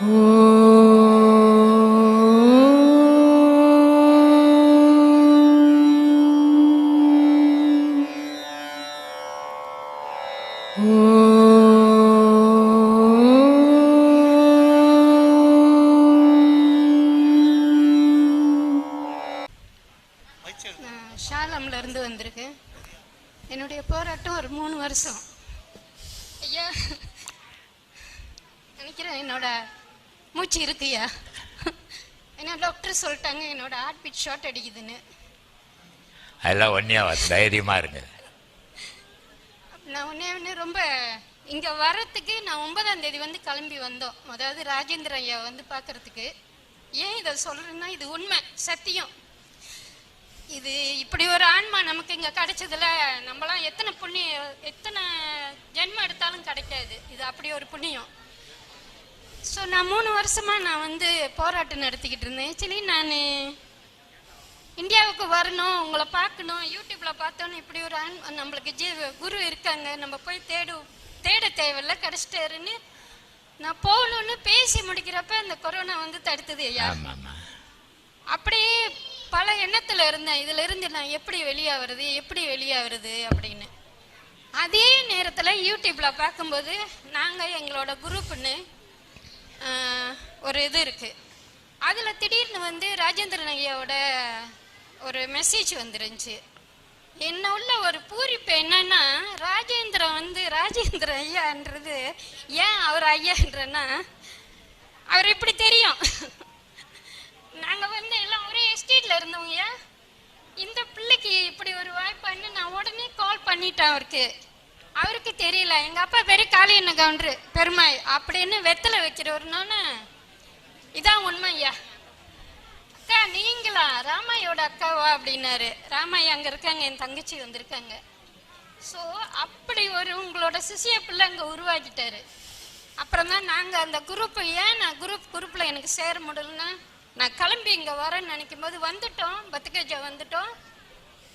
நான் ஷார்ட் அடிக்குதுன்னு. அதெல்லாம் ஒன்றியா தைரியமா இருங்க. நான் உடனே உடனே ரொம்ப இங்க வர்றதுக்கு நான் ஒன்பதாம் தேதி வந்து கிளம்பி வந்தோம். அதாவது ராஜேந்திர ஐயா வந்து பார்க்கறதுக்கு ஏன் இதை சொல்றேன்னா இது உண்மை சத்தியம். இது இப்படி ஒரு ஆன்மா நமக்கு இங்க கிடைச்சதுல நம்மலாம் எத்தனை புண்ணியம் எத்தனை ஜென்மம் எடுத்தாலும் கிடைக்காது. இது அப்படி ஒரு புண்ணியம். ஸோ நான் மூணு வருஷமா நான் வந்து போராட்டம் நடத்திக்கிட்டு இருந்தேன். ஆக்சுவலி நான் இந்தியாவுக்கு வரணும் உங்களை பார்க்கணும் யூடியூப்ல பார்த்தோன்னு இப்படி ஒரு நம்மளுக்கு ஜீ குரு இருக்காங்க நம்ம போய் தேடு தேட தேவையில்ல கிடைச்சிட்டாருன்னு நான் போகணும்னு பேசி முடிக்கிறப்ப இந்த கொரோனா வந்து தடுத்தது ஐயா. அப்படியே பல எண்ணத்துல இருந்தேன். இதுல இருந்து நான் எப்படி வெளியாகிறது எப்படி வெளியாகிறது அப்படின்னு. அதே நேரத்துல யூடியூப்ல பார்க்கும்போது நாங்க எங்களோட குரூப்னு ஒரு இது இருக்கு. அதுல திடீர்னு வந்து ராஜேந்திரன் ஐயாவோட ஒரு மெசேஜ் வந்துருந்துச்சு. என்ன உள்ள ஒரு பூரிப்பு என்னன்னா ராஜேந்திரன் வந்து ராஜேந்திர ஐயான்றது ஏன் அவர் ஐயான்றன்னா அவர் இப்படி தெரியும். நாங்க வந்து எல்லாம் ஒரே எஸ்டேட்ல இருந்தவங்க இந்த பிள்ளைக்கு இப்படி ஒரு வாய்ப்பான்னு நான் உடனே கால் பண்ணிட்டேன் அவருக்கு. அவருக்கு தெரியல. எங்க அப்பா பேரு காளியண்ண கவுண்டரு பெருமாய் அப்படின்னு வெத்தலை வைக்கிறவருனோன்னு இதான் உண்மை ஐயா. அக்கா நீங்களா? ராமாயோட அக்காவா? அப்படின்னாரு. ராமாய் அங்க இருக்காங்க. என் தங்கச்சி வந்திருக்காங்க. ஸோ அப்படி ஒரு உங்களோட சிசிய பிள்ளை அங்கே உருவாக்கிட்டாரு. அப்புறம் தான் நாங்கள் அந்த குரூப் ஏன் நான் குரூப் குரூப்பில் எனக்கு சேர முடியலன்னா நான் கிளம்பி இங்கே வரேன்னு நினைக்கும் போது வந்துட்டோம். பத்துக்கேஜா வந்துட்டோம்.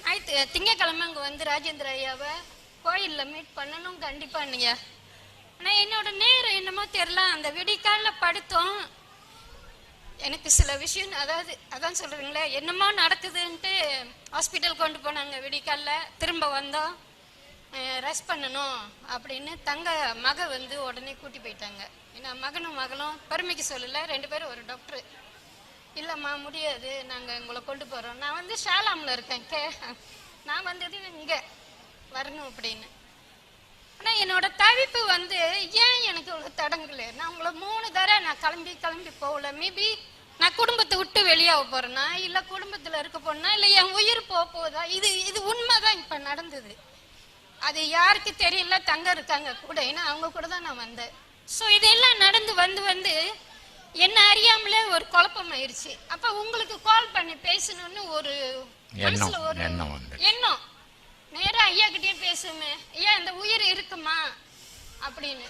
ஞாயிற்று திங்கக்கிழமை அங்கே வந்து ராஜேந்திர ஐயாவை கோயிலில் மீட் பண்ணணும். கண்டிப்பாக நீங்கள் ஆனா என்னோட நேரம் என்னமோ தெரியல. அந்த விடிக்காலில் படுத்தோம். எனக்கு சில விஷயம் அதாவது அதான் சொல்றீங்களே என்னமோ நடக்குதுன்ட்டு ஹாஸ்பிட்டல் கொண்டு போனாங்க விடிக்கால திரும்ப வந்தோம் ரெஸ்ட் பண்ணணும் அப்படின்னு தங்க மக வந்து உடனே கூட்டி போயிட்டாங்க. ஏன்னா மகனும் மகளும் பெருமைக்கு சொல்லல ரெண்டு பேரும் ஒரு டாக்டர் இல்லைம்மா முடியாது நாங்கள் உங்களை கொண்டு போகிறோம் நான் வந்து ஷாலாமில் இருக்கேன் கே நான் வந்தது இங்கே வரணும் அப்படின்னு. ஆனால் என்னோட தவிப்பு வந்து ஏன் எனக்கு இவ்வளோ தடங்கல? நான் உங்களை மூணு தடவை நான் கிளம்பி கிளம்பி போகல. மேபி நான் குடும்பத்தை விட்டு வெளியாக போறேனா? இல்லை குடும்பத்தில் இருக்க போறேனா இல்லை என் உயிர் போக போதா இது இது உண்மைதான் இப்போ நடந்தது. அது யாருக்கு தெரியல? தங்க இருக்காங்க கூட. ஏன்னா அவங்க கூட தான் நான் வந்தேன். ஸோ இதெல்லாம் நடந்து வந்து வந்து என்ன அறியாமலே ஒரு குழப்பம் ஆயிடுச்சு அப்ப உங்களுக்கு கால் பண்ணி பேசணும்னு ஒரு மனசுல ஒரு எண்ணம். நேராக ஐயா கிட்டே பேசுமே. ஐயா இந்த உயிர் இருக்குமா? அப்படின்னு.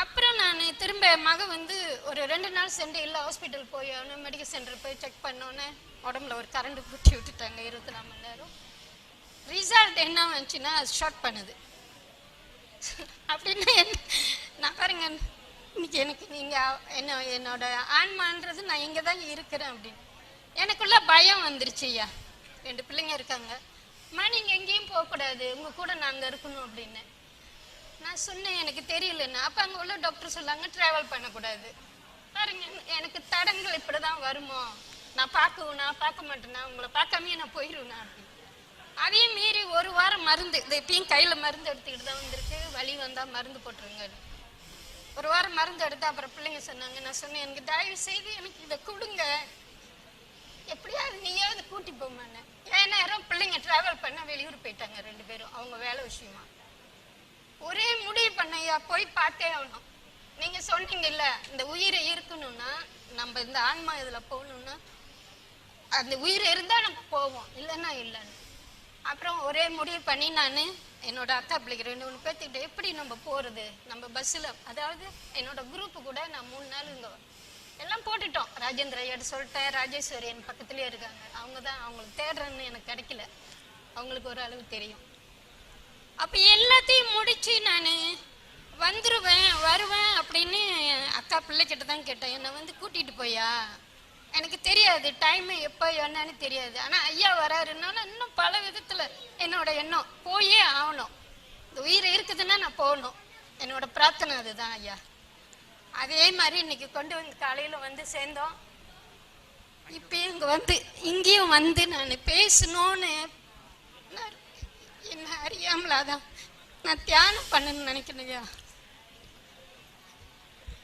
அப்புறம் நான் திரும்ப மக வந்து ஒரு ரெண்டு நாள் சென்று இல்லை ஹாஸ்பிட்டல் போய் ஆகணும் மெடிக்கல் சென்டர் போய் செக் பண்ணோன்னே உடம்புல ஒரு கரண்ட் பூட்டி விட்டுட்டாங்க இருபத்தி நாலு மணி நேரம். ரிசல்ட் என்ன வந்துச்சுன்னா அது ஷார்ட் பண்ணுது. அப்படின்னா என்ன நான் பாருங்க இன்னைக்கு எனக்கு நீங்கள் என்ன என்னோட ஆன்மான்றது நான் இங்கே தான் இருக்கிறேன் அப்படின்னு. எனக்குள்ள பயம் வந்துருச்சு ஐயா. ரெண்டு பிள்ளைங்க இருக்காங்க. அம்மா நீங்கள் எங்கேயும் போகக்கூடாது. உங்கள் கூட நாங்கள் இருக்கணும் அப்படின்னு. நான் சொன்னேன் எனக்கு தெரியலன்னு. அப்போ அங்கே உள்ள டாக்டர் சொல்லாங்க ட்ராவல் பண்ணக்கூடாது. பாருங்க எனக்கு தடங்கள் இப்படிதான் வருமோ? நான் பார்க்கணும் பார்க்க மாட்டேனா? உங்களை பார்க்காமயே நான் போயிடுவேனா அப்படின்னு. அதையும் மீறி ஒரு வாரம் மருந்து இது இப்பயும் கையில் மருந்து எடுத்துக்கிட்டு தான் வந்திருக்கு. வலி வந்தால் மருந்து போட்டுருங்க. ஒரு வாரம் மருந்து எடுத்து அப்புறம் பிள்ளைங்க சொன்னாங்க நான் சொன்னேன் எனக்கு தயவு செய்து எனக்கு இதை கொடுங்க. எப்படியாவது நீயாவது கூட்டி போமான்னு ஏன் நேரம் பிள்ளைங்க பண்ண வெளியூர் போயிட்டாங்க ரெண்டு பேரும். அவங்க வேலை விஷயமா. ஒரே முடிவு பண்ணையா? போய் பார்த்தே ஆகணும். நீங்க சொன்னீங்கல்ல இந்த உயிரை இருக்கணும்னா நம்ம இந்த ஆன்மா இதுல போகணும்னா அந்த உயிர் இருந்தா நம்ம போவோம். இல்லைன்னா இல்லைன்னு. அப்புறம் ஒரே முடிவு பண்ணி நான் என்னோட அக்கா பிள்ளைக்கு ரெண்டு மூணு பேர்த்துக்கிட்ட எப்படி நம்ம போறது? நம்ம பஸ்ஸில் அதாவது என்னோட குரூப் கூட நான் மூணு நாள் இங்கே எல்லாம் போட்டுட்டோம். ராஜேந்திர ஐயாட்ட சொல்லிட்டேன் ராஜேஸ்வரி என் பக்கத்துலேயே இருக்காங்க. அவங்க தான் அவங்களுக்கு தேடுறேன்னு எனக்கு கிடைக்கல. அவங்களுக்கு ஒரு அளவு தெரியும். அப்போ எல்லாத்தையும் முடிச்சு நான் வந்துடுவேன் வருவேன் அப்படின்னு அக்கா பிள்ளைக்கிட்ட தான் கேட்டேன். என்னை வந்து கூட்டிட்டு போயா எனக்கு தெரியாது டைம் எப்போ என்னன்னு தெரியாது. ஆனால் ஐயா வராருனால இன்னும் பல விதத்தில் என்னோட எண்ணம். போயே ஆகணும். இந்த உயிர் இருக்குதுன்னா நான் போகணும். என்னோட பிரார்த்தனை அதுதான் ஐயா. அதே மாதிரி இன்னைக்கு கொண்டு வந்து காலையில் வந்து சேர்ந்தோம். இப்போ இங்கே வந்து இங்கேயும் வந்து நான் பேசணும்னு நான் என்ன அறியாமலாதான் நான் தியானம் பண்ணணும்னு நினைக்கிறேன்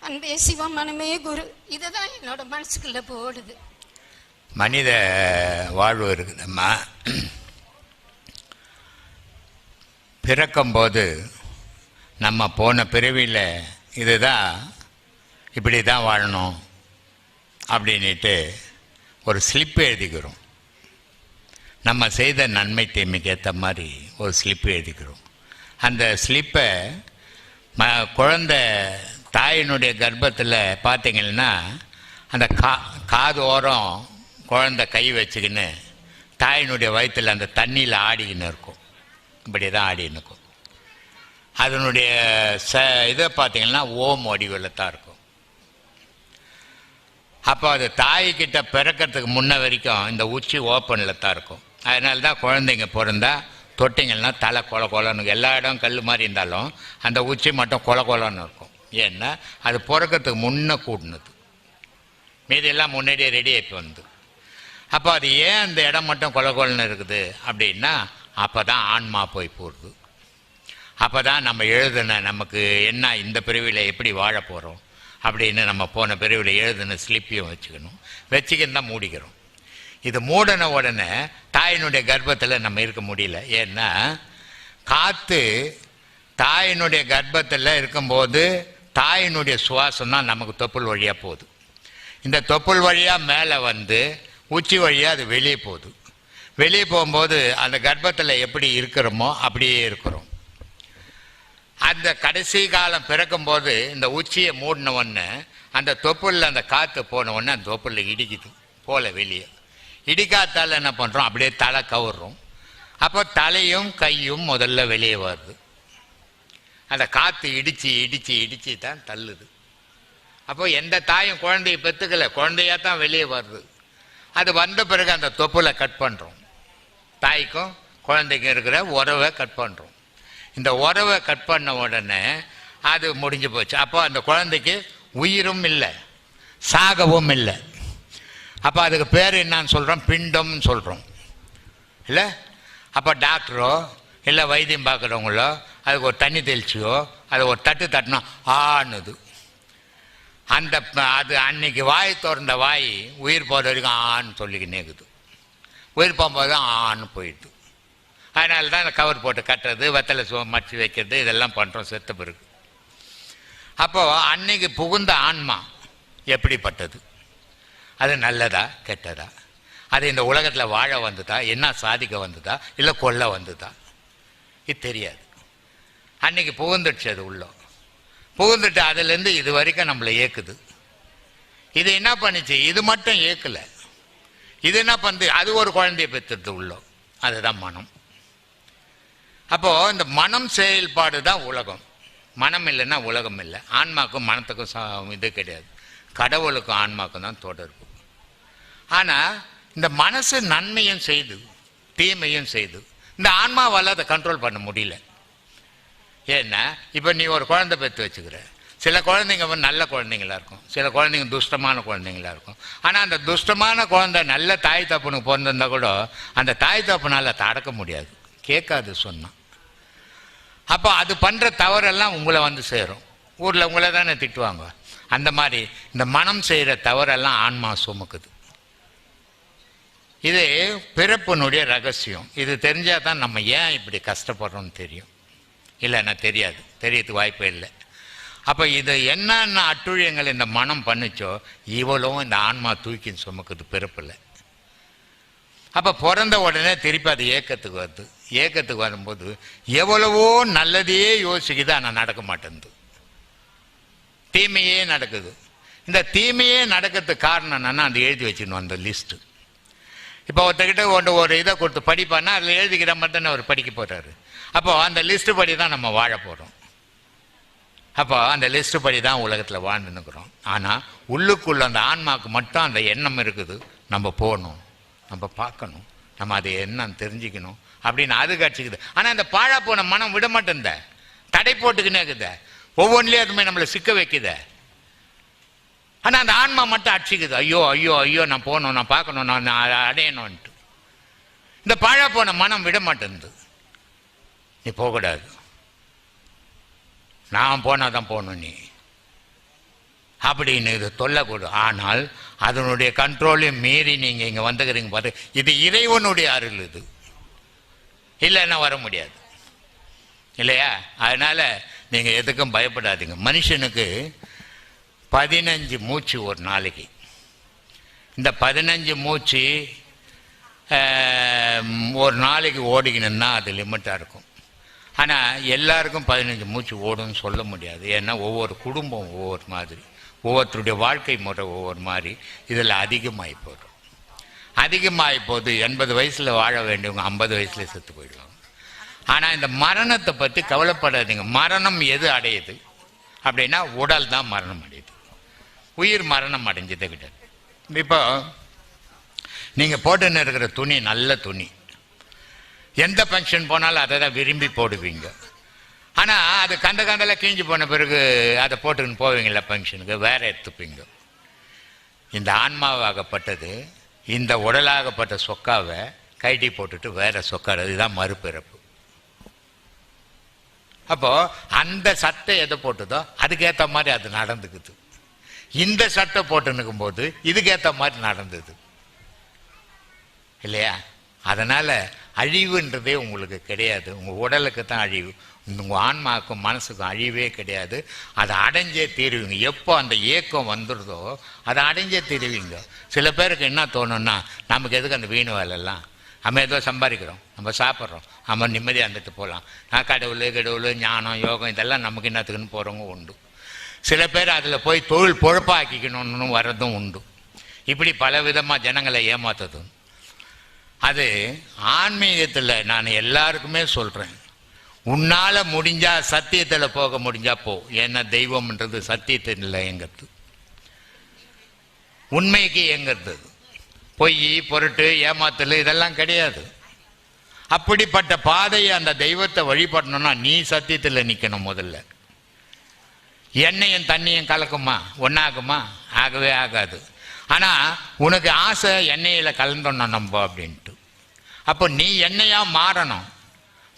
அன்பே சிவ மனமே குரு இதுதான் என்னோட மனசுக்குள்ள போடுது. மனித வாழ்வு இருக்குதம்மா. பிறக்கும்போது நம்ம போன பிறவியில் இதுதான் இப்படி தான் வாழணும் அப்படின்ட்டு ஒரு ஸ்லிப் எழுதிக்கிறோம். நம்ம செய்த நன்மை தீமைக்கு ஏற்ற மாதிரி ஒரு ஸ்லிப் எழுதிக்கிறோம். அந்த ஸ்லிப்பை ம குழந்தை தாயினுடைய கர்ப்பத்தில் பார்த்தீங்கன்னா அந்த கா காது ஓரம் குழந்தை கை வச்சுக்கின்னு தாயினுடைய வயிற்றில் அந்த தண்ணியில் ஆடிக்கின்னு இருக்கும். இப்படி தான் ஆடின்னு இருக்கும். அதனுடைய ச இதை பார்த்தீங்கன்னா ஓம் வடிவில் தான் இருக்கும். அப்போ அது தாய்கிட்ட பிறக்கிறதுக்கு முன்ன வரைக்கும் இந்த உச்சி ஓப்பனில் தான் இருக்கும். அதனால தான் குழந்தைங்க பிறந்தா தொட்டிங்கன்னா தலை கொல கொலன்னு எல்லா இடம் கல் மாதிரி இருந்தாலும் அந்த உச்சி மட்டும் கொல கொலன்னு இருக்கும். ஏன்னா அது பிறக்கிறதுக்கு முன்னே கூடினது. மீதியெல்லாம் முன்னாடியே ரெடி ஆகி வந்து அப்போ அது ஏன் அந்த இடம் மட்டும் கொல கொலன்னு இருக்குது அப்படின்னா அப்போ தான் ஆன்மா போய் போடுது. அப்போ தான் நம்ம எழுதுன நமக்கு என்ன இந்த பிரிவில் எப்படி வாழ போகிறோம் அப்படின்னு நம்ம போன பிரிவில் எழுதுன ஸ்லிப்பையும் வச்சுக்கணும். வச்சுக்கின்னு தான் மூடிக்கிறோம். இது மூடின உடனே தாயினுடைய கர்ப்பத்தில் நம்ம இருக்க முடியல. ஏன்னா காற்று தாயினுடைய கர்ப்பத்தில் இருக்கும்போது தாயினுடைய சுவாசம் தான் நமக்கு தொப்புள் வழியாக போகுது. இந்த தொப்புள் வழியாக மேலே வந்து உச்சி வழியாக அது வெளியே போகுது. வெளியே போகும்போது அந்த கர்ப்பத்தில் எப்படி இருக்கிறோமோ அப்படியே இருக்கிறோம். அந்த கடைசி காலம் பிறக்கும்போது இந்த உச்சியை மூடின உடனே அந்த தொப்புளில் அந்த காற்று போன உடனே அந்த தொப்புளில் இடிக்குது போல வெளியே. இடிக்காத்தால் என்ன பண்ணுறோம் அப்படியே தலை கவுறுறோம் அப்போ தலையும் கையும் முதல்ல வெளியே வருது. அந்த காற்று இடித்து இடித்து இடித்து தான் தள்ளுது. அப்போ எந்த தாயும் குழந்தையை பெற்றுக்கல குழந்தையாக தான் வெளியே வருது. அது வந்த பிறகு அந்த தொப்புல கட் பண்ணுறோம் தாய்க்கும் குழந்தைக்கும் இருக்கிற உறவை கட் பண்ணுறோம் இந்த உறவை கட் பண்ண உடனே அது முடிஞ்சு போச்சு. அப்போ அந்த குழந்தைக்கு உயிரும் இல்லை சாகவும் இல்லை. அப்போ அதுக்கு பேர் என்னன்னு சொல்கிறோம் பிண்டம்னு சொல்கிறோம் இல்லை? அப்போ டாக்டரோ இல்லை வைத்தியம் பார்க்குறவங்களோ அதுக்கு ஒரு தண்ணி தெளிச்சியோ அது ஒரு தட்டு தட்டினா ஆணுது அந்த அது அன்னைக்கு வாய் திறந்த வாய் உயிர் போகிற வரைக்கும் ஆன்னு சொல்லிக்கினே இருக்குது. உயிர் போகும்போது தான் ஆன்னு போயிடுது. அதனால தான் அந்த கவர் போட்டு கட்டுறது வெத்தலை சோ மடிச்சு வைக்கிறது இதெல்லாம் பண்ணுறோம் செத்த பிறகு. அப்போது அன்னைக்கு புகுந்த ஆன்மா எப்படிப்பட்டது? அது நல்லதா கெட்டதா? அது இந்த உலகத்தில் வாழ வந்ததா என்ன சாதிக்க வந்ததா இல்லை கொல்ல வந்ததா? இது தெரியாது. அன்னைக்கு புகுந்துடுச்சு அது உள்ள புகுந்துட்டு அதுலேருந்து இது வரைக்கும் நம்மளை ஏக்குது. இது என்ன பண்ணுச்சு? இது மட்டும் ஏற்கலை இது என்ன பண்ணுது அது ஒரு குழந்தைய பெற்றுறது உள்ளோ அதுதான் மனம். அப்போது இந்த மனம் செயல்பாடு தான் உலகம். மனம் இல்லைன்னா உலகம் இல்லை. ஆன்மாக்கும் மனத்துக்கும் இது கிடையாது. கடவுளுக்கும் ஆன்மாக்கும் தான் தொடர்பு. ஆனால் இந்த மனசு நன்மையும் செய்து தீமையும் செய்து இந்த ஆன்மாவால் அதை கண்ட்ரோல் பண்ண முடியல. ஏன்னா இப்போ நீ ஒரு குழந்தை பெற்று வச்சுக்கிற. சில குழந்தைங்க வந்து நல்ல குழந்தைங்களா இருக்கும். சில குழந்தைங்க துஷ்டமான குழந்தைங்களா இருக்கும். ஆனால் அந்த துஷ்டமான குழந்தை நல்ல தாய் தப்புனுக்கு பிறந்திருந்தா கூட அந்த தாய் தப்புனால் அதை அடக்க முடியாது. கேட்காது சொன்னான் அப்போ அது பண்ணுற தவறெல்லாம் உங்களை வந்து சேரும். ஊரில் உங்களை தானே திட்டுவாங்க. அந்த மாதிரி இந்த மனம் செய்கிற தவறெல்லாம் ஆன்மா சுமக்குது. இது பிறப்பினுடைய ரகசியம். இது தெரிஞ்சால் தான் நம்ம ஏன் இப்படி கஷ்டப்படுறோம்னு தெரியும். இல்லைன்னா தெரியாது. தெரியறதுக்கு வாய்ப்பே இல்லை. அப்போ இது என்னென்ன அட்டுழியங்கள் இந்த மனம் பண்ணிச்சோ இவளும் இந்த ஆன்மா தூக்கி சுமக்குது பிறப்பில். அப்போ பிறந்த உடனே திருப்பி அது ஏக்கத்துக்கு வருது. ஏக்கத்துக்கு வரும்போது எவ்வளவோ நல்லதையே யோசிக்குது ஆனால் நடக்க மாட்டேங்குது. தீமையே நடக்குது. இந்த தீமையே நடக்கிறதுக்கு காரணம் என்னன்னா அந்த எழுதி வச்சுக்கணும் அந்த லிஸ்ட்டு இப்போ ஒருத்தர்கிட்ட ஒன்று ஒரு இதை கொடுத்து படிப்பான்னா அதில் எழுதிக்கிற மாதிரி தானே அவர் படிக்க போகிறாரு அப்போ அந்த லிஸ்ட்டு படி தான் நம்ம வாழ போகிறோம் அப்போ அந்த லிஸ்ட்டு படி தான் உலகத்தில் வாழ்ந்துன்னுக்குறோம் ஆனால் உள்ளுக்குள்ளே அந்த ஆன்மாவுக்கு மட்டும் அந்த எண்ணம் இருக்குது. நம்ம போகணும். நம்ம பார்க்கணும். நம்ம அதை என்னன்னு தெரிஞ்சுக்கணும். அப்படின்னு அது கட்சிக்குது. ஆனால் அந்த பாழா போன மனம் விட மாட்டேந்த தடை போட்டுக்கினே இருக்குதே. ஒவ்வொன்றிலையும் அதுமாதிரி நம்மளை சிக்க வைக்குதே. ஆனால் அந்த ஆன்மா மட்டும் அடிச்சுக்குது. ஐயோ ஐயோ ஐயோ நான் போகணும் நான் பார்க்கணும் நான் நான் அடையணும்ன்ட்டு. இந்த பாழா போன மனம் விட மாட்டேங்குது நீ போகக்கூடாது. நான் போனால் தான் போகணும் நீ. அப்படின்னு இது சொல்லக்கூடும் ஆனால் அதனுடைய கண்ட்ரோலையும் மீறி நீங்கள் இங்கே வந்துக்கிறீங்க பாரு. இது இறைவனுடைய அருள் இது. இல்லைன்னா வர முடியாது. இல்லையா? அதனால் நீங்கள் எதுக்கும் பயப்படாதீங்க. மனுஷனுக்கு பதினஞ்சு மூச்சு ஒரு நாளைக்கு. இந்த பதினஞ்சு மூச்சு ஒரு நாளைக்கு ஓடிக்கணும்னா அது லிமிட்டாக இருக்கும். ஆனால் எல்லாருக்கும் பதினஞ்சு மூச்சு ஓடும்னு சொல்ல முடியாது. ஏன்னா ஒவ்வொரு குடும்பம் ஒவ்வொரு மாதிரி. ஒவ்வொருத்தருடைய வாழ்க்கை முறை ஒவ்வொரு மாதிரி. இதில் அதிகமாகி போடுறோம் அதிகமாகி போது எண்பது வயசில் வாழ வேண்டியவங்க ஐம்பது வயசில் செத்து போயிடுவாங்க. ஆனால் இந்த மரணத்தை பற்றி கவலைப்படாதீங்க. மரணம் எது அடையுது? அப்படின்னா உடல் தான் மரணம் அடையுது. உயிர் மரணம் அடைஞ்சது கிடையாது இப்போ நீங்கள் போட்டுன்னு இருக்கிற துணி நல்ல துணி. எந்த ஃபங்க்ஷன் போனாலும் அதை தான் விரும்பி போடுவீங்க. ஆனால் அது கந்த கந்தல கிழிஞ்சு போன பிறகு அதை போட்டுக்கின்னு போவீங்கள ஃபங்க்ஷனுக்கு வேற எடுத்துப்பீங்க. இந்த ஆன்மாவாகப்பட்டது இந்த உடலாகப்பட்ட சொக்காவை கைட்டி போட்டுட்டு வேற சொக்கா இதுதான் மறுபிறப்பு. அப்போது அந்த சட்டை எதை போட்டுதோ அதுக்கேற்ற மாதிரி அது நடந்துக்குது. இந்த சட்டை போட்டு போது இதுக்கேற்ற மாதிரி நடந்தது. இல்லையா? அதனால் அழிவுன்றதே உங்களுக்கு கிடையாது. உங்கள் உடலுக்கு தான் அழிவு. உங்கள் ஆன்மாவுக்கும் மனசுக்கும் அழிவே கிடையாது. அதை அடைஞ்சே தீருவீங்க. எப்போ அந்த ஏக்கம் வந்துடுதோ அதை அடைஞ்சே தீருவீங்க. சில பேருக்கு என்ன தோணுன்னா நமக்கு எதுக்கு அந்த வீணு வேலைலாம் நம்ம ஏதோ சம்பாதிக்கிறோம். நம்ம சாப்பிட்றோம். நம்ம நிம்மதியாக இருந்துட்டு போகலாம். நான் கடவுள் கடவுள் ஞானம் யோகம் இதெல்லாம் நமக்கு என்னத்துக்குன்னு போகிறவங்க உண்டு. சில பேர் அதில் போய் தொழில் பொழப்பாக்கிக்கணும்னு வர்றதும் உண்டு. இப்படி பல விதமாக ஜனங்களை ஏமாத்துறதும் அது ஆன்மீகத்தில் நான் எல்லாருக்குமே சொல்கிறேன் உன்னால் முடிஞ்சால் சத்தியத்தில் போக முடிஞ்சால் போ. ஏன்னா தெய்வம்ன்றது சத்தியத்தில் எங்கிறது உண்மைக்கு எங்கிறது பொய் பொருட்டு ஏமாத்தல் இதெல்லாம் கிடையாது. அப்படிப்பட்ட பாதையை அந்த தெய்வத்தை வழிபடணும்னா நீ சத்தியத்தில் நிற்கணும் முதல்ல. எண்ணெயும் தண்ணியும் கலக்குமா? ஒன்றாகுமா ஆகவே ஆகாது. ஆனால் உனக்கு ஆசை எண்ணெயில் கலந்துடணும் நம்ம அப்படின்ட்டு. அப்போ நீ எண்ணெயாக மாறணும்.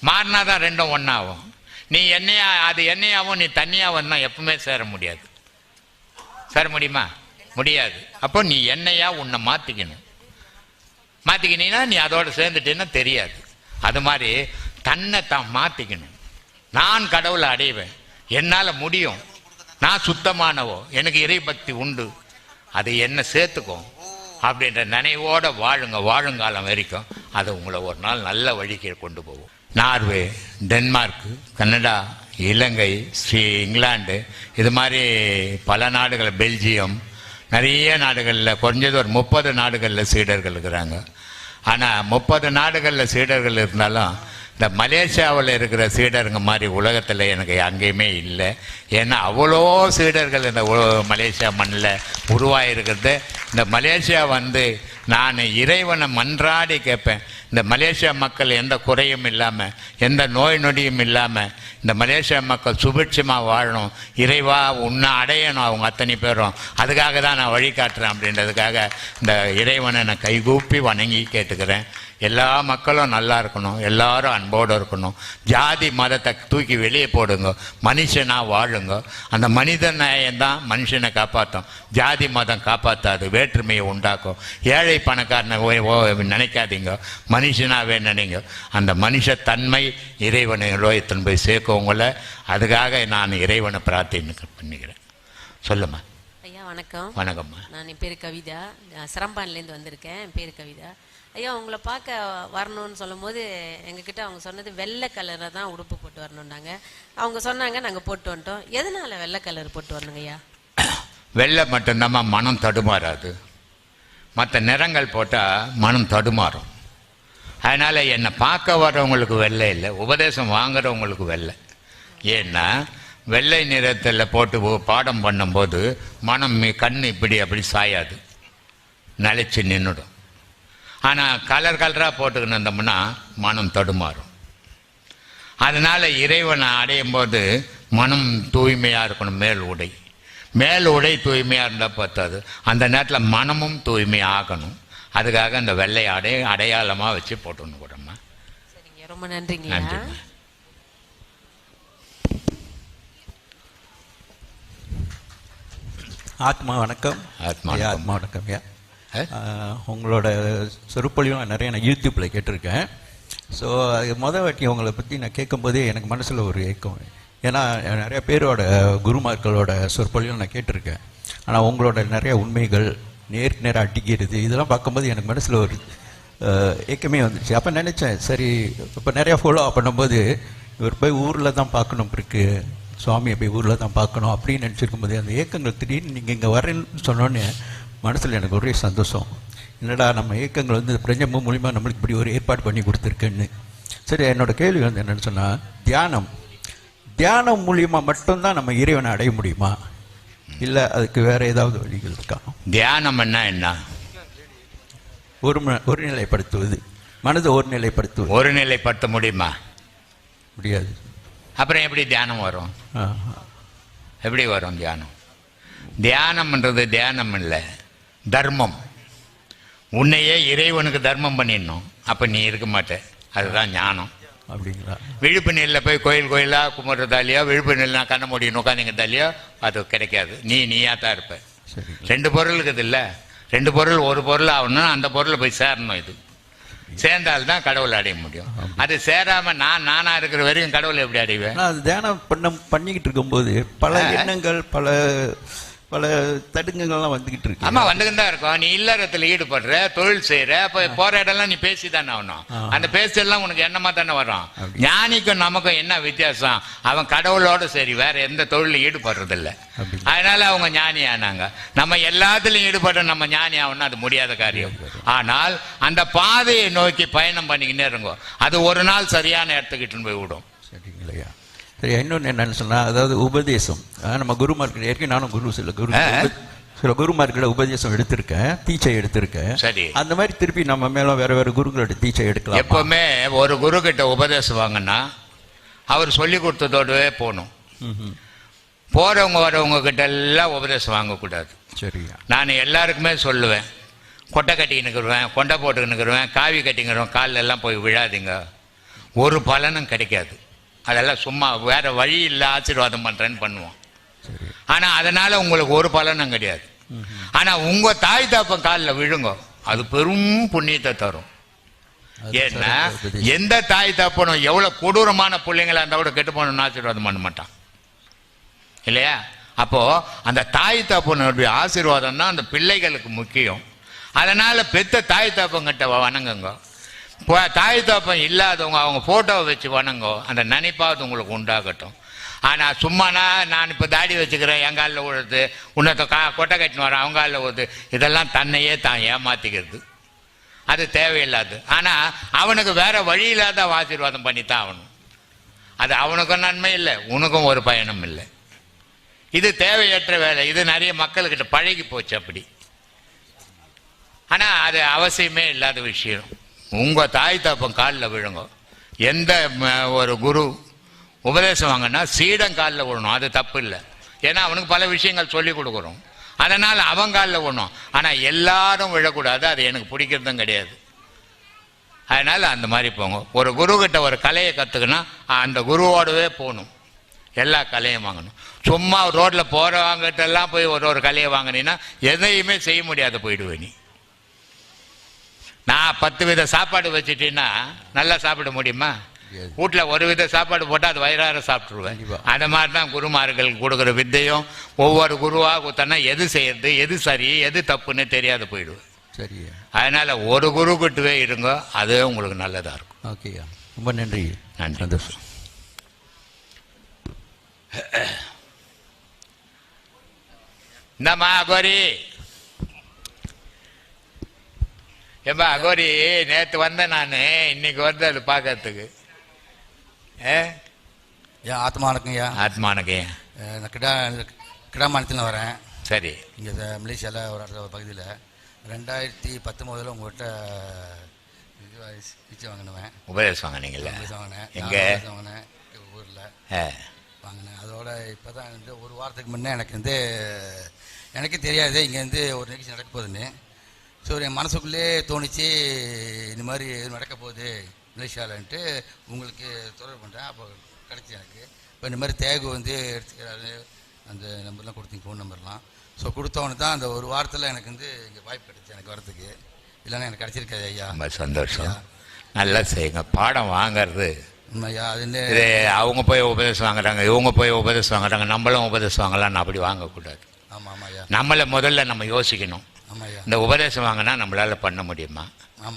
மாறினா தான் ரெண்டும் ஒன்றாகும் நீ எண்ணெயா அது எண்ணெயாகவும் நீ தண்ணியாக வந்தால் எப்பவுமே சேர முடியாது. சேர முடியுமா? முடியாது. அப்போ நீ எண்ணெயாக உன்னை மாற்றிக்கணும் மாற்றிக்கினீங்கன்னா நீ அதோடு சேர்ந்துட்டேன்னா தெரியாது. அது மாதிரி தன்னை தான் மாற்றிக்கணும் நான் கடவுளை அடைவேன். என்னால் முடியும். நான் சுத்தமானவோ? எனக்கு இறைபக்தி உண்டு. அது என்ன சேர்த்துக்கும்? அப்படின்ற நினைவோட வாழுங்க. வாழுங்காலம் வரைக்கும் அது உங்களை ஒரு நாள் நல்ல வழிக்கு கொண்டு போகும் Norway Denmark Canada Ilangai Sri England இது மாதிரி பல நாடுகள் பெல்ஜியம் நிறைய நாடுகளில் குறைஞ்சது ஒரு முப்பது நாடுகளில் சீடர்கள் இருக்கிறாங்க. ஆனால் முப்பது நாடுகளில் சீடர்கள் இருந்தாலும் இந்த மலேசியாவில் இருக்கிற சீடருங்க மாதிரி உலகத்தில் எனக்கு அங்கேயுமே இல்லை. ஏன்னா அவ்வளோ சீடர்கள் இந்த மலேசியா மண்ணில் உருவாகிருக்கிறது இந்த மலேசியா வந்து நான் இறைவனை மன்றாடி கேட்பேன் இந்த மலேசியா மக்கள் எந்த குறையும் இல்லாமல் எந்த நோய் நொடியும் இல்லாமல் இந்த மலேசியா மக்கள் சுபிட்சமாக வாழணும். இறைவா உன்னை அடையணும் அவங்க அத்தனை பேரும். அதுக்காக தான் நான் வழிகாட்டுறேன் அப்படின்றதுக்காக இந்த இறைவனை நான் கைகூப்பி வணங்கி கேட்டுக்கிறேன். எல்லா மக்களும் நல்லா இருக்கணும் எல்லாரும் அன்போடு இருக்கணும். ஜாதி மதத்தை தூக்கி வெளியே போடுங்க மனுஷனாக வாழுங்க. அந்த மனித நேயம் தான் மனுஷனை காப்பாற்றும் ஜாதி மதம் காப்பாற்றாது வேற்றுமையை உண்டாக்கும். ஏழை பணக்காரனை நினைக்காதீங்க. மனுஷனாகவே நினைங்க. அந்த மனுஷத்தன்மை இறைவனை ரோயத்தின் போய் சேர்க்கும் உங்களை. அதுக்காக நான் இறைவனை பிரார்த்தனை பண்ணிக்கிறேன். சொல்லுமா ஐயா வணக்கம். வணக்கம்மா. நான் என் பேர் கவிதா. சிரம்பான்லேருந்து வந்திருக்கேன். என் பேர் கவிதா. ஐயா உங்களை பார்க்க வரணும்னு சொல்லும்போது எங்ககிட்ட அவங்க சொன்னது வெள்ளை கலரை தான் உடுப்பு போட்டு வரணுன்னாங்க அவங்க சொன்னாங்க நாங்கள் போட்டு வந்துட்டோம். எதனால வெள்ளை கலர் போட்டு வரணுங்க ஐயா? வெள்ளை மட்டும்தாம்மா மனம் தடுமாறாது. மற்ற நிறங்கள் போட்டால் மனம் தடுமாறும். அதனால் என்னை பார்க்க வர்றவங்களுக்கு வெள்ளை இல்லை உபதேசம் வாங்குறவங்களுக்கு வெள்ளை. ஏன்னா வெள்ளை நிறத்தில் போட்டு பாடம் பண்ணும்போது மனம் கண் இப்படி அப்படி சாயாது. நிலச்சி நின்றுடும் ஆனால் கலர் கலராக போட்டுக்கிட்டு இருந்தோம்னா மனம் தடுமாறும். அதனால் இறைவனை அடையும் போது மனம் தூய்மையாக இருக்கணும் மேல் உடை. மேல் உடை தூய்மையாக இருந்தால் பத்தாது. அந்த நேரத்தில் மனமும் தூய்மையாக ஆகணும். அதுக்காக இந்த வெள்ளை அடை அடையாளமாக வச்சு போட்டுன்னு கூடம்மா சரிங்க ரொம்ப நன்றிங்க. நன்றிம்மா. ஆத்மா வணக்கம். ஆத்மா. ஆத்மா வணக்கம் ஐயா. உங்களோட சொற்பொழிவும் நான் நிறைய நான் யூடியூப்பில் கேட்டிருக்கேன். ஸோ அது மொதல் வாட்டி உங்களை பற்றி நான் கேட்கும்போதே எனக்கு மனசில் ஒரு ஏக்கம். ஏன்னா நிறைய பேரோட குருமார்களோட சொற்பொழிவும் நான் கேட்டிருக்கேன். ஆனால் உங்களோட நிறைய உண்மைகள் நேருக்கு நேராக அடிக்கிறது இதெல்லாம் பார்க்கும்போது எனக்கு மனசில் ஒரு ஏக்கமே வந்துச்சு. அப்போ நினச்சேன் சரி இப்போ நிறையா ஃபாலோ பண்ணும்போது இவர் போய் ஊரில் தான் பார்க்கணும் இருக்குது சுவாமியை போய் ஊரில் தான் பார்க்கணும் அப்படின்னு நினச்சிருக்கும் போது அந்த ஏக்கங்கள் திடீர்னு நீங்கள் இங்கே வரேன்னு சொன்னோன்னே மனசில் எனக்கு ஒரே சந்தோஷம். என்னடா நம்ம ஏக்கங்கள் வந்து பிரஞ்சம்பு மூலிமா நம்மளுக்கு இப்படி ஒரு ஏற்பாடு பண்ணி கொடுத்துருக்குன்னு. சரி என்னோட கேள்வி வந்து என்னன்னு சொன்னால் தியானம். தியானம் மூலியமாக மட்டும்தான் நம்ம இறைவனை அடைய முடியுமா? இல்லை அதுக்கு வேற ஏதாவது வழிகள் இருக்கா? தியானம்னா என்ன? ஒரு ஒருநிலைப்படுத்துவது மனதை ஒருநிலைப்படுத்துவது ஒருநிலைப்படுத்த முடியுமா? முடியாது. அப்புறம் எப்படி தியானம் வரும்? எப்படி வரும் தியானம்? தியானம்ன்றது தியானம் இல்லை. தர்மம். உன்னையே இறைவனுக்கு தர்மம் பண்ணிடணும். அப்போ நீ இருக்க மாட்ட. அதுதான் ஞானம். அப்படிங்களா? விழுப்பு நெல்லில் போய் கோயில் கோயிலாக கும்பிட்றதாலையோ விழுப்பு நெல்லினா கண்ண மூடி உட்காந்துங்கிறதாலையோ அது கிடைக்காது. நீ நீயா தான் இருப்ப ரெண்டு பொருள் இருக்குது இல்லை? ரெண்டு பொருள் ஒரு பொருள் ஆகணும்னா அந்த பொருளை போய் சேரணும் இது. சேர்ந்தால்தான் கடவுளை அடைய முடியும். அது சேராம நான் நானா இருக்கிற வரைக்கும் கடவுளை எப்படி அடைவேன்? அது தியானம் பண்ண பண்ணிக்கிட்டு இருக்கும்போது பல எண்ணங்கள் பல பல தடுங்கங்கள்லாம் வந்துக்கிட்டு இருக்கு. ஆமா வந்துக்கிட்டு தான் இருக்கும். நீ இல்லறத்துல ஈடுபடுற தொழில் செய்யற அப்ப போற இடம்லாம் நீ பேசி தானே ஆகணும். அந்த பேச்செல்லாம் உனக்கு எண்ணமா தானே வரும். ஞானிக்கும் நமக்கும் என்ன வித்தியாசம்? அவன் கடவுளோட சரி வேற எந்த தொழிலும் ஈடுபடுறது இல்ல. அதனால அவங்க ஞானி ஆனாங்க நம்ம எல்லாத்துலயும் ஈடுபட நம்ம ஞானி ஆகணும் அது முடியாத காரியம். ஆனால் அந்த பாதையை நோக்கி பயணம் பண்ணிக்கிட்டே இருங்கோ. அது ஒரு நாள் சரியான இடத்துக்கிட்டு போய் விடும். சரி இன்னொன்று என்னன்னு சொன்னால் அதாவது உபதேசம். நம்ம குருமார்கள் ஏற்கனவே நானும் குரு சில குரு. சில குருமார்களை உபதேசம் எடுத்திருக்கேன் தீச்சை எடுத்திருக்கேன். சரி. அந்த மாதிரி திருப்பி நம்ம மேல வேற வேற குருங்களோட தீச்சை எடுக்கலாம். எப்பவுமே ஒரு குரு கிட்ட உபதேசம் வாங்கினா அவர் சொல்லி கொடுத்ததோடவே போகணும். போறவங்க வரவங்க கிட்ட எல்லாம் உபதேசம் வாங்கக்கூடாது. சரியா நான் எல்லாருக்குமே சொல்லுவேன். கொட்டை கட்டிக்கினுக்குருவேன் கொண்டை போட்டுக்கினுக்குருவேன் காவி கட்டிங்கிறோம் காலில் எல்லாம் போய் விழாதீங்க. ஒரு பலனும் கிடைக்காது. அதெல்லாம் சும்மா வேற வழி இல்லை ஆசீர்வாதம் பண்ணுறேன்னு பண்ணுவோம். ஆனால் அதனால உங்களுக்கு ஒரு பலனும் கிடையாது. ஆனால் உங்க தாய் தாப்பன் காலில் விழுங்க. அது பெரும் புண்ணியத்தை தரும். ஏன்னா. எந்த தாய் தப்பனும் எவ்வளவு கொடூரமான பிள்ளைங்களா இருந்தா கூட கெட்டு போகணும்னு ஆசீர்வாதம் பண்ண மாட்டான். இல்லையா? அப்போ அந்த தாய் தப்பனுடைய ஆசீர்வாதம் தான் அந்த பிள்ளைகளுக்கு முக்கியம். அதனால பெத்த தாய் தப்பங்கிட்ட வணங்குங்க. இப்போ தாய் தப்பம் இல்லாதவங்க அவங்க ஃபோட்டோவை வச்சு வணங்கோ. அந்த நினைப்பாவது உங்களுக்கு உண்டாகட்டும். ஆனால் சும்மானா நான் இப்போ தாடி வச்சுக்கிறேன் என் காலில் விழுது உன்னத்தை கா கொட்டை கட்டின்னு வரேன் அவங்க காலில் விழுது இதெல்லாம் தன்னையே தான் ஏமாற்றிக்கிறது அது தேவையில்லாது. ஆனால் அவனுக்கு வேறு வழி இல்லாத ஆசீர்வாதம் பண்ணித்தான் ஆகணும். அது அவனுக்கும் நன்மை இல்லை உனக்கும் ஒரு பயணம் இல்லை. இது தேவையற்ற வேலை. இது நிறைய மக்கள்கிட்ட பழகி போச்சு அப்படி. ஆனால் அது அவசியமே இல்லாத விஷயம். உங்கள் தாய் தப்பம் காலில் விழுங்க. எந்த ஒரு குரு உபதேசம் வாங்கன்னா சீடம் காலில் விழணும். அது தப்பு இல்லை. ஏன்னா அவனுக்கு பல விஷயங்கள் சொல்லி கொடுக்குறோம். அதனால் அவன் காலில் விழணும். ஆனால் எல்லாரும் விழக்கூடாது. அது எனக்கு பிடிக்கிறதும் கிடையாது. அதனால் அந்த மாதிரி போங்க. ஒரு குருக்கிட்ட ஒரு கலையை கற்றுக்கினா அந்த குருவோடவே போகணும். எல்லா கலையும் வாங்கணும். சும்மா ரோட்டில் போகிறவங்ககிட்ட எல்லாம் போய் ஒரு ஒரு கலையை வாங்கினீங்கன்னா எதையுமே செய்ய முடியாத போயிடுவே நீ. நான் பத்து வித சாப்பாடு வச்சுட்டேன்னா நல்லா சாப்பிட முடியுமா. வீட்டில் ஒரு வித சாப்பாடு போட்டால் அது வயிறார சாப்பிட்ருவேன். அந்த மாதிரி தான் குருமார்கள் கொடுக்குற வித்தையும். ஒவ்வொரு குருவாக கொடுத்தனா எது செய்யறது எது சரி எது தப்புன்னு தெரியாத போயிடுவேன் சரியா அதனால ஒரு குரு கிட்டவே இருங்க அதுவே உங்களுக்கு நல்லதா இருக்கும். ஓகேயா ரொம்ப நன்றி. நன்றி. சந்தோஷம். இந்தாம்மா அகோரி ஏம்பா அகோரி நேற்று வந்தேன் நான். இன்னைக்கு வந்து அது பார்க்கறதுக்கு. ஏ? ஐயா ஆத்மா வணக்கங்கய்யா ஆத்மானகே அஹ், நான் கிடா கிடா மாநிலத்தில் வரேன். சரி. இங்கே மலேசியாவில் ஒரு இடத்துல ஒரு பகுதியில் ரெண்டாயிரத்தி பத்தொம்போதில் உங்கள்கிட்ட இது பிச்சை வாங்கினுவேன். உபதேசம் வாங்கினீங்களா வாங்கினேன். எங்க? வாங்கினேன். ஊரில். வாங்கினேன். அதோட இப்போ தான் வந்து ஒரு வாரத்துக்கு முன்னே எனக்கு வந்து எனக்கே தெரியாது இங்கே வந்து ஒரு நிகழ்ச்சி நடக்க போகுதுன்னு. ஸோ என் மனசுக்குள்ளே தோணுச்சு இந்த மாதிரி எதுவும் நடக்க போகுது மலேசியாவிலன்ட்டு உங்களுக்கு தொடர்பு பண்ணுறேன் அப்போ கிடச்சி எனக்கு. இப்போ இந்த மாதிரி தேகு வந்து எடுத்துக்கிறாரு. அந்த நம்பர்லாம் கொடுத்தீங்க ஃபோன் நம்பர்லாம். ஸோ கொடுத்தவொன்னு தான் அந்த ஒரு வாரத்தில் எனக்கு வந்து இங்கே வாய்ப்பு கிடைச்சி எனக்கு வரதுக்கு இல்லைன்னா எனக்கு கிடச்சிருக்காது ஐயா. ரொம்ப சந்தோஷம். நல்லா செய்யுங்க. பாடம் வாங்குறது. உண்மையா? அது இது அவங்க போய் உபதேசம் வாங்குறாங்க இவங்க போய் உபதேசம் வாங்குறாங்க நம்மளும் உபதேசம் வாங்கலாம்னு அப்படி வாங்கக்கூடாது. ஆமாம் ஆமாம் ஐயா. நம்மளை முதல்ல நம்ம யோசிக்கணும். இந்த உபதேசம் வாங்கினா நம்மளால பண்ண முடியுமா?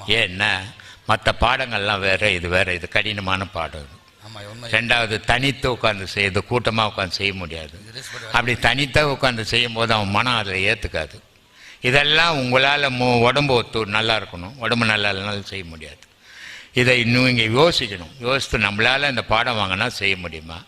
ஏன்னா மற்ற பாடங்கள்லாம் வேற இது வேற இது கடினமான பாடம். இது. ரெண்டாவது தனித்து உட்காந்து செய்யுது கூட்டமாக உட்காந்து செய்ய முடியாது. அப்படி தனித்தாக உட்காந்து செய்யும் போது அவன் மனம் அதில் ஏற்றுக்காது இதெல்லாம் உங்களால் மு உடம்பு ஒத்து நல்லா இருக்கணும். உடம்பு நல்லா இல்லைனாலும் செய்ய முடியாது. இதை இன்னும் இங்கே யோசிக்கணும். யோசித்து நம்மளால் இந்த பாடம் வாங்கினா செய்ய முடியுமா?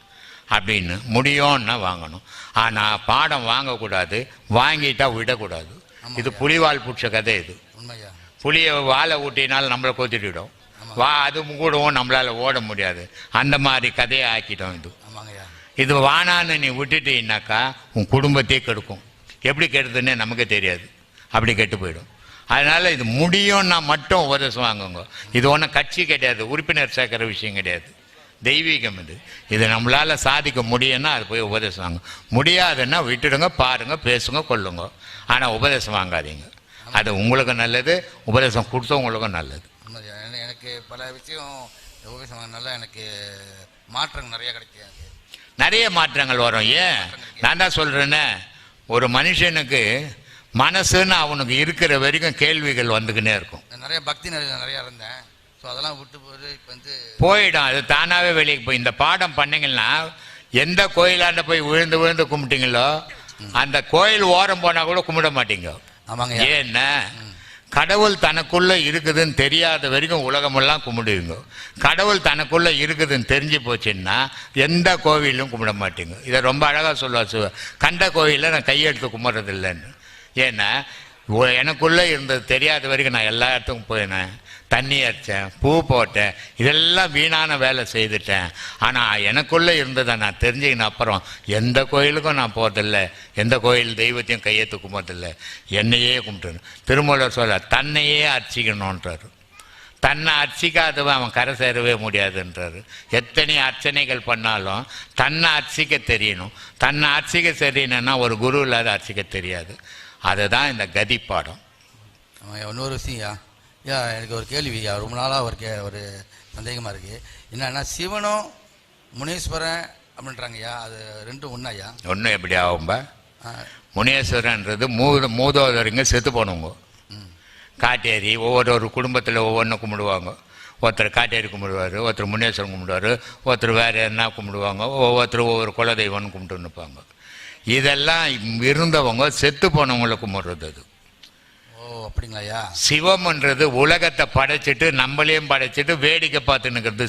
அப்படின்னு முடியும்னா வாங்கணும். ஆனால் பாடம் வாங்கக்கூடாது வாங்கிட்டா விடக்கூடாது. இது புலிவால் பிடிச்ச கதை இது. உண்மையா? புளியை வாழை ஊட்டினாலும் நம்மளை கொத்திடும் வா அது கூடவும் நம்மளால் ஓட முடியாது. அந்த மாதிரி கதையை ஆக்கிட்டோம் இது. இது வானான்னு நீ விட்டுட்டீன்னாக்கா உன் குடும்பத்தையே கெடுக்கும். எப்படி கெடுதுன்னே நமக்கு தெரியாது. அப்படி கெட்டு போயிடும். அதனால இது முடியும்னா மட்டும் உபதேசம் வாங்குங்க. இது ஒன்றும் கட்சி கிடையாது. உறுப்பினர் சேர்க்கிற விஷயம் கிடையாது. தெய்வீகம் இது. இது நம்மளால சாதிக்க முடியும்னா அது போய் உபதேசம் வாங்க முடியாதுன்னா விட்டுடுங்க பாருங்க பேசுங்க கொள்ளுங்க ஆனால் உபதேசம் வாங்காதீங்க. அது உங்களுக்கு நல்லது உபதேசம் கொடுத்தவங்களுக்கும் நல்லது. எனக்கு பல விஷயம் உபயோகமாக எனக்கு மாற்றம் நிறைய கிடைக்கும் எனக்கு. நிறைய மாற்றங்கள் வரும். ஏன்? நான் தான் சொல்றேனே. ஒரு மனுஷனுக்கு மனசுன்னு அவனுக்கு இருக்கிற வரைக்கும் கேள்விகள் வந்துக்கினே இருக்கும். நிறைய பக்தி நிறைய நிறையா இருந்தேன். ஸோ அதெல்லாம் விட்டு போது இப்போ வந்து போயிடும். அது தானாகவே வெளியே போய் இந்த பாடம் பண்ணீங்கன்னா எந்த கோயிலாண்ட போய் விழுந்து விழுந்து கும்பிட்டீங்களோ அந்த கோயில் ஓரம் போனால் கூட கும்பிட மாட்டீங்க. ஆமாங்க ஏன்னா கடவுள் தனக்குள்ள இருக்குதுன்னு தெரியாத வரைக்கும் உலகமெல்லாம் கும்பிடுவீங்க. கடவுள் தனக்குள்ள இருக்குதுன்னு தெரிஞ்சு போச்சுன்னா எந்த கோவிலும் கும்பிட மாட்டீங்க. இதை ரொம்ப அழகாக சொல்லுவார் சிவ. கண்ட கோவிலில் நான் கையெடுத்து கும்பிட்றது இல்லைன்னு. ஏன்னா எனக்குள்ள இருந்தது தெரியாத வரைக்கும் நான் எல்லா இடத்துக்கும் போயினேன். தண்ணி அடித்தேன் பூ போட்டேன் இதெல்லாம் வீணான வேலை செய்துட்டேன். ஆனால் எனக்குள்ளே இருந்ததை நான் தெரிஞ்சுக்கின அப்புறம் எந்த கோயிலுக்கும் நான் போகிறதில்ல எந்த கோயில் தெய்வத்தையும் கையெழுத்து கும்பிட்றதில்ல என்னையே கும்பிட்டுணும் திருமூலர் சொல்ல தன்னையே அர்ச்சிக்கணுன்றாரு தன்னை அர்ச்சிக்காதவன் அவன் கரை சேரவே முடியாதுன்றாரு. எத்தனை அர்ச்சனைகள் பண்ணாலும் தன்னை அர்ச்சிக்க தெரியணும். தன்னை அர்ச்சிக்க தெரியணும்னா ஒரு குரு இல்லாத அர்ச்சிக்க தெரியாது. அதுதான் இந்த கதி பாடம் இன்னொரு விஷயம் ஐயா எனக்கு ஒரு கேள்வியா ரொம்ப நாளாக ஒரு கே ஒரு சந்தேகமாக இருக்குது என்னன்னா சிவனும் முனீஸ்வரன் அப்படின்றாங்கய்யா அது ரெண்டும் ஒன்றாயா ஒன்றும் எப்படி ஆகும்பா? முனேஸ்வரன்றது மூ மூதோதரிங்க செத்து போனவங்க. காட்டேரி ஒவ்வொரு ஒரு குடும்பத்தில் ஒவ்வொன்றும் கும்பிடுவாங்க. ஒருத்தர் காட்டேரி கும்பிடுவார் ஒருத்தர் முனேஸ்வரன் கும்பிடுவார் ஒருத்தர் வேறு என்ன கும்பிடுவாங்க ஒவ்வொருத்தர் ஒவ்வொரு குலதெய்வம்னு கும்பிட்டு நிற்பாங்க இதெல்லாம் இருந்தவங்க செத்து போனவங்களை கும்பிடுறது அது. ஓ அப்படிங்களாய்யா? சிவம்ன்றது உலகத்தை படைச்சிட்டு நம்மளையும் படைச்சிட்டு வேடிக்கை பார்த்து நிற்கிறது